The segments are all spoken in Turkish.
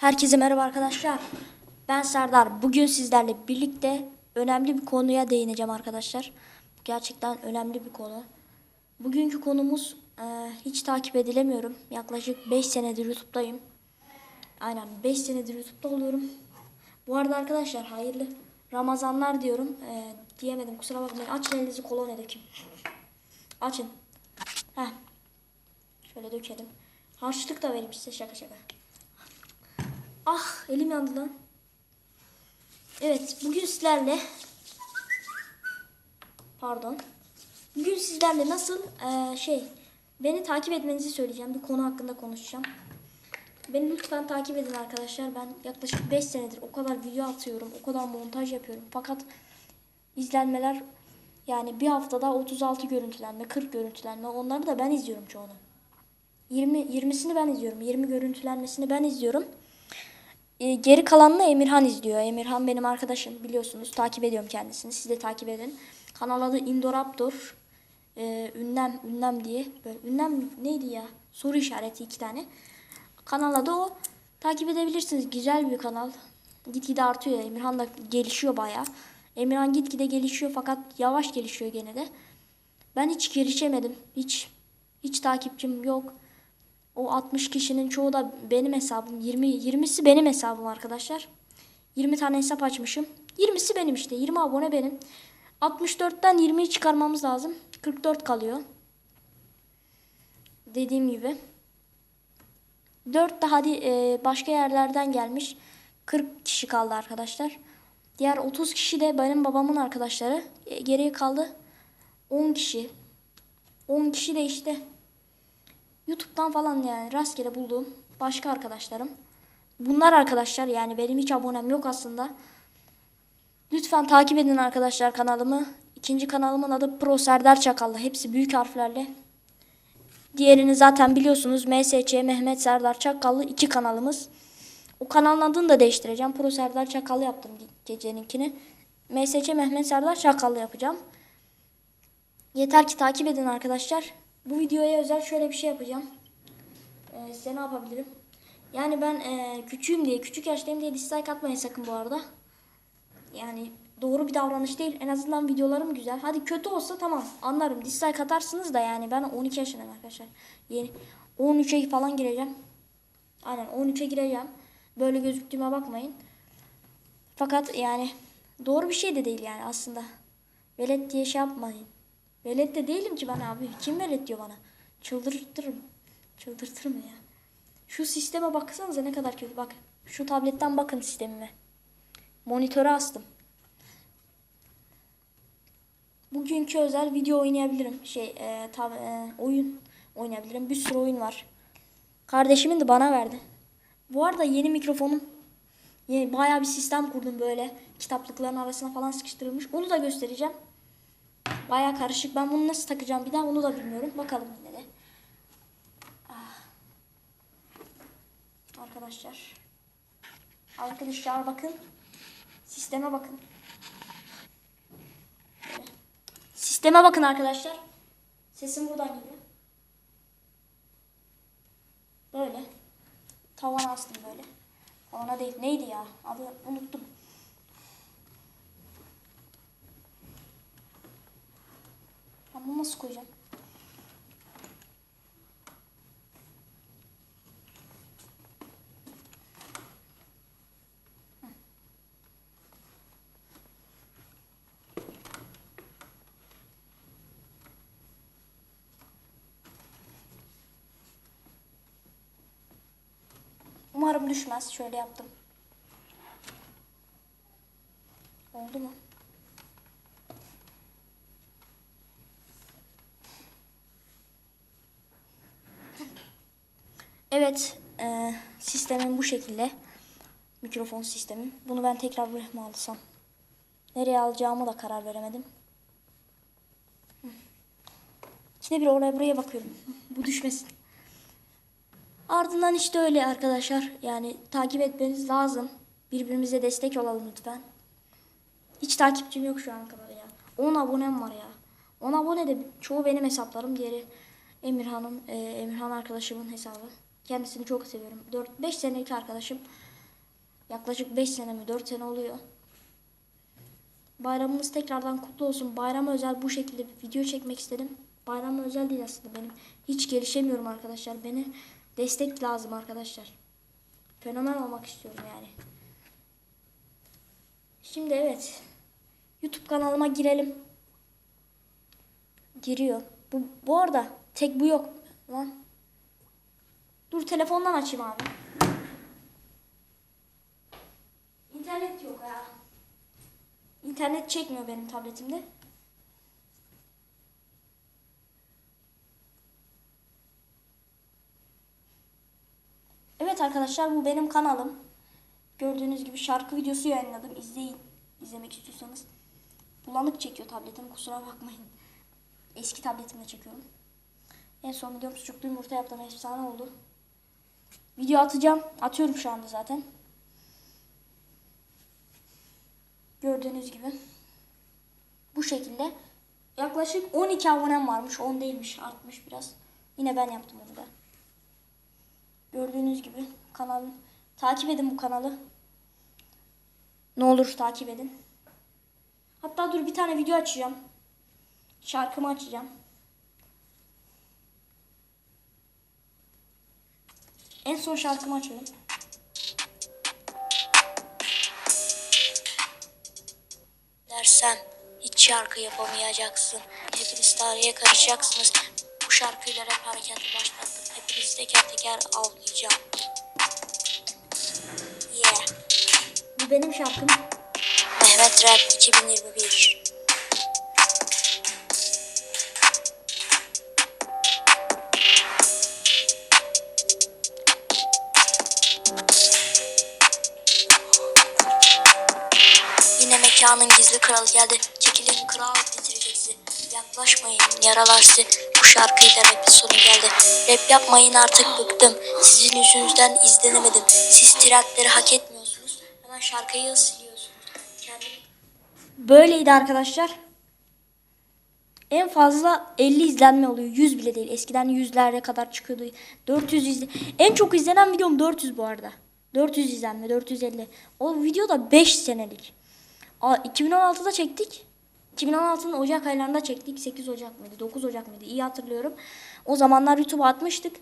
Herkese merhaba arkadaşlar. Ben Serdar. Bugün sizlerle birlikte önemli bir konuya değineceğim arkadaşlar. Gerçekten önemli bir konu. Bugünkü konumuz e, hiç takip edilemiyorum. Yaklaşık 5 senedir YouTube'dayım. Aynen 5 senedir YouTube'da oluyorum. Bu arada arkadaşlar hayırlı Ramazanlar diyorum. E, diyemedim kusura bakmayın. Açın elinizi kolonya dökün. Açın. Heh. Şöyle dökelim. Harçlık da vereyim size şaka şaka. Ah elim yandı lan. Evet bugün sizlerle pardon. Bugün sizlerle nasıl eee, şey beni takip etmenizi söyleyeceğim. Bir konu hakkında konuşacağım. Beni lütfen takip edin arkadaşlar. Ben yaklaşık 5 senedir o kadar video atıyorum. O kadar montaj yapıyorum. Fakat izlenmeler yani bir haftada 36 görüntülenme, 40 görüntülenme. Onları da ben izliyorum çoğunu. 20 20'sini ben izliyorum. 20 görüntülenmesini ben izliyorum. E, geri kalanını Emirhan izliyor. Emirhan benim arkadaşım biliyorsunuz. Takip ediyorum kendisini. Siz de takip edin. Kanal adı Indoraptor. E, ünlem, ünlem diye. Böyle ünlem neydi ya? Soru işareti iki tane. Kanal adı o. Takip edebilirsiniz. Güzel bir kanal. Gitgide artıyor. Emirhan da gelişiyor bayağı. Emirhan gitgide gelişiyor fakat yavaş gelişiyor gene de. Ben hiç gelişemedim. Hiç hiç takipçim yok. O 60 kişinin çoğu da benim hesabım. 20 20'si benim hesabım arkadaşlar. 20 tane hesap açmışım. 20'si benim işte. 20 abone benim. 64'ten 20'yi çıkarmamız lazım. 44 kalıyor. Dediğim gibi. 4 de hadi e, başka yerlerden gelmiş. 40 kişi kaldı arkadaşlar. Diğer 30 kişi de benim babamın arkadaşları. E, geriye kaldı 10 kişi. 10 kişi de işte YouTube'dan falan yani rastgele bulduğum başka arkadaşlarım. Bunlar arkadaşlar yani benim hiç abonem yok aslında. Lütfen takip edin arkadaşlar kanalımı. İkinci kanalımın adı Pro Serdar Çakallı. Hepsi büyük harflerle. Diğerini zaten biliyorsunuz. MSC Mehmet Serdar Çakallı iki kanalımız. O kanalın adını da değiştireceğim. Pro Serdar Çakallı yaptım ge- geceninkini. MSC Mehmet Serdar Çakallı yapacağım. Yeter ki takip edin arkadaşlar. Bu videoya özel şöyle bir şey yapacağım. Ee, size ne yapabilirim? Yani ben e, küçüğüm diye, küçük yaştayım diye dislike atmayın sakın bu arada. Yani doğru bir davranış değil. En azından videolarım güzel. Hadi kötü olsa tamam anlarım. Dislike atarsınız da yani ben 12 yaşındayım arkadaşlar. Yeni 13'e falan gireceğim. Aynen 13'e gireceğim. Böyle gözüktüğüme bakmayın. Fakat yani doğru bir şey de değil yani aslında. Velet diye şey yapmayın. Velet de değilim ki ben abi. Kim velet diyor bana? Çıldırtırım. Çıldırtırım ya. Şu sisteme baksanıza ne kadar kötü. Bak şu tabletten bakın sistemime. Monitöre astım. Bugünkü özel video oynayabilirim. Şey e, tab e, oyun oynayabilirim. Bir sürü oyun var. Kardeşimin de bana verdi. Bu arada yeni mikrofonum yeni, bayağı bir sistem kurdum böyle. Kitaplıkların arasına falan sıkıştırılmış. Onu da göstereceğim. Baya karışık. Ben bunu nasıl takacağım bir daha onu da bilmiyorum. Bakalım yine de. Ah. Arkadaşlar. Arkadaşlar bakın. Sisteme bakın. Böyle. Sisteme bakın arkadaşlar. Sesim buradan geliyor. Böyle. Tavana astım böyle. Tavana değil. Neydi ya? Adı unuttum. Bunu nasıl koyacağım? Umarım düşmez. Şöyle yaptım. Oldu mu? Evet, e, sistemim bu şekilde. Mikrofon sistemim. Bunu ben tekrar buraya mı alsam? Nereye alacağımı da karar veremedim. İkide bir oraya buraya bakıyorum. Bu düşmesin. Ardından işte öyle arkadaşlar. Yani takip etmeniz lazım. Birbirimize destek olalım lütfen. Hiç takipçim yok şu an kadar ya. 10 abonem var ya. 10 abone de çoğu benim hesaplarım. Diğeri Emirhan'ın, e, Emirhan arkadaşımın hesabı. Kendisini çok seviyorum. 4-5 senelik arkadaşım. Yaklaşık 5 sene mi 4 sene oluyor. Bayramımız tekrardan kutlu olsun. Bayrama özel bu şekilde bir video çekmek istedim. Bayrama özel değil aslında benim. Hiç gelişemiyorum arkadaşlar. Beni destek lazım arkadaşlar. Fenomen olmak istiyorum yani. Şimdi evet. YouTube kanalıma girelim. Giriyor. Bu, bu arada tek bu yok. Lan. Dur telefondan açayım abi. İnternet yok ya. İnternet çekmiyor benim tabletimde. Evet arkadaşlar bu benim kanalım. Gördüğünüz gibi şarkı videosu yayınladım. İzleyin. İzlemek istiyorsanız. Bulanık çekiyor tabletim kusura bakmayın. Eski tabletimle çekiyorum. En son videom sucuklu yumurta yaptım. Efsane oldu. Video atacağım. Atıyorum şu anda zaten. Gördüğünüz gibi. Bu şekilde. Yaklaşık 12 abonem varmış. 10 değilmiş. Artmış biraz. Yine ben yaptım onu da. Gördüğünüz gibi kanalım. Takip edin bu kanalı. Ne olur takip edin. Hatta dur bir tane video açacağım. Şarkımı açacağım. En son şarkımı açıyorum. Dersem hiç şarkı yapamayacaksın. Hepiniz tarihe karışacaksınız. Bu şarkıyla rap hareketi başlattım. Hepinizi teker teker avlayacağım. Yeah. Bu benim şarkım. Mehmet Rap 2021. mekanın gizli kralı geldi. Çekilin kral bitirecek sizi. Yaklaşmayın yaralar sizi. Bu şarkıyla rapin sonu geldi. Rap yapmayın artık bıktım. Sizin yüzünüzden izlenemedim. Siz trendleri hak etmiyorsunuz. Hemen şarkıyı siliyorsunuz. Kendim... Böyleydi arkadaşlar. En fazla 50 izlenme oluyor. 100 bile değil. Eskiden yüzlere kadar çıkıyordu. 400 izle. En çok izlenen videom 400 bu arada. 400 izlenme, 450. O video da 5 senelik. Aa, 2016'da çektik. 2016'nın Ocak aylarında çektik. 8 Ocak mıydı? 9 Ocak mıydı? İyi hatırlıyorum. O zamanlar YouTube'a atmıştık.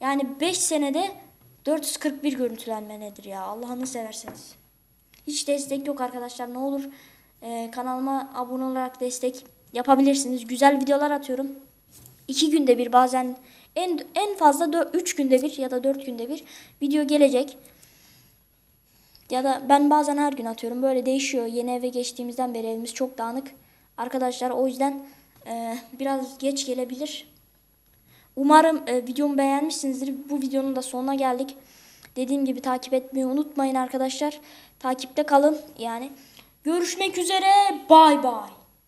Yani 5 senede 441 görüntülenme nedir ya? Allah'ını severseniz. Hiç destek yok arkadaşlar. Ne olur e, kanalıma abone olarak destek yapabilirsiniz. Güzel videolar atıyorum. 2 günde bir bazen en en fazla 3 günde bir ya da 4 günde bir video gelecek. Ya da ben bazen her gün atıyorum. Böyle değişiyor. Yeni eve geçtiğimizden beri evimiz çok dağınık. Arkadaşlar o yüzden e, biraz geç gelebilir. Umarım e, videomu beğenmişsinizdir. Bu videonun da sonuna geldik. Dediğim gibi takip etmeyi unutmayın arkadaşlar. Takipte kalın yani. Görüşmek üzere. Bay bay.